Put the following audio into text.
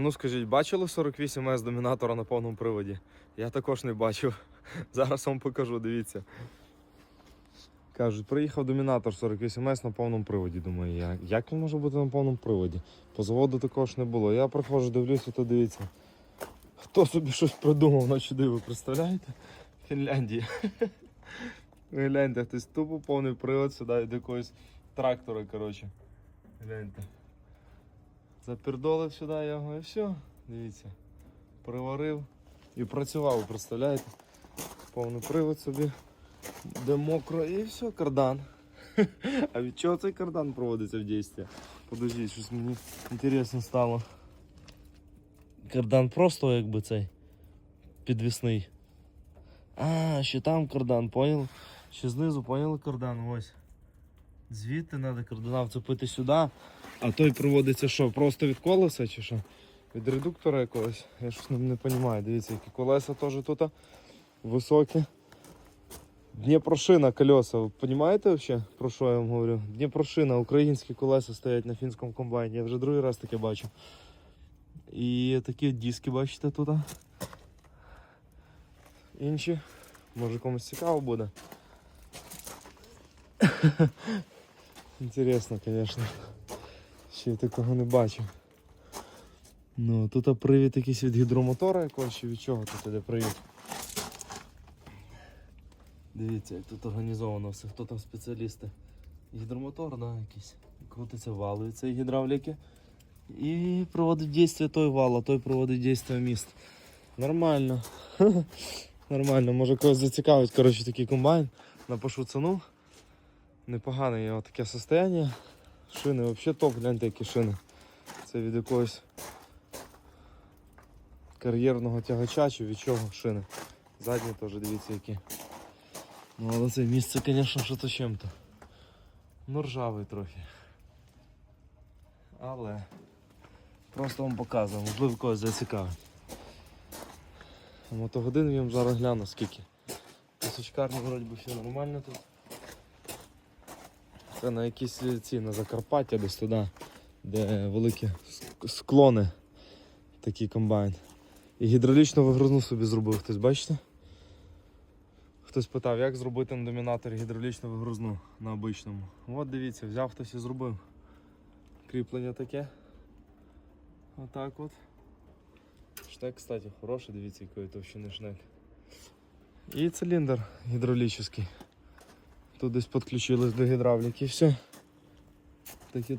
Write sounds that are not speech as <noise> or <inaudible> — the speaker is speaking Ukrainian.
Ну скажіть, бачили 48 с домінатора на повному приводі? Я також не бачив. <laughs> Зараз вам покажу, дивіться. Кажуть, приїхав домінатор 48 с на повному приводі. Думаю, я, як він може бути на повному приводі? По заводу також не було. Я приходжу, дивлюся, то дивіться. Хто собі щось придумав на чуди, ви представляєте? Ви гляньте, <laughs> хтось тупо повний привод сюди до якогось трактора, коротше. Гляньте. Запердолив сюди його і все. Дивіться. Приварив і працював, представляєте? Повний привод собі. Де мокро і все, кардан. <laughs> А від чого цей кардан проводиться в дійстві? Подождіть, щось мені інтересно стало. Кардан просто якби цей підвісний. А, ще там кардан, поняли? Ще знизу поняли кардан, ось. Звідти треба кардана вцепити сюди, а той проводиться що? Просто від колеса чи що? Від редуктора якогось. Я щось не розумію. Дивіться, які колеса теж тут високі. Дніпрошина колеса. Ви розумієте взагалі, про що я вам говорю? Дніпрошина, українські колеса стоять на фінському комбайні. Я вже другий раз таке бачу. І такі диски, бачите, тут. Інші. Може комусь цікаво буде. Інтересно, звісно. Ще я такого не бачив. Ну, тут привід якийсь від гідромотора якогось чи від чого тут іде привід. Дивіться, як тут організовано все, хто там спеціалісти. Гідромотор, да, якийсь. Крутиться вал цієї гідравліки. І проводить дійство той вал, а той проводить дійство міст. Нормально. <laughs> Нормально, може когось зацікавить, коротше, такий комбайн. Напишу ціну. Непогане його таке состояние. Шини взагалі топ, гляньте, які шини. Це від якогось кар'єрного тягача чи від чого шини. Задні теж дивіться які. Ну але це місце, звісно, що то чим-то. Ну ржавий трохи. Але просто вам показую, можливо когось зацікавить. Мотогодин я вам зараз гляну скільки. Пісочкарні вроді би все нормально тут. Це на якісь ці на Закарпаття десь туди, де великі склони. Такий комбайн. І гідравлічну вигрузну собі зробив, хтось бачите? Хтось питав, як зробити на домінаторі гідравлічну вигрузну на обичному. От дивіться, взяв хтось і зробив. Кріплення таке. Отак от. Шнек, кстати, хороший, дивіться, якої товщини шнек. І циліндр гідравлічний. Тут десь підключились до гідравліки все. Такі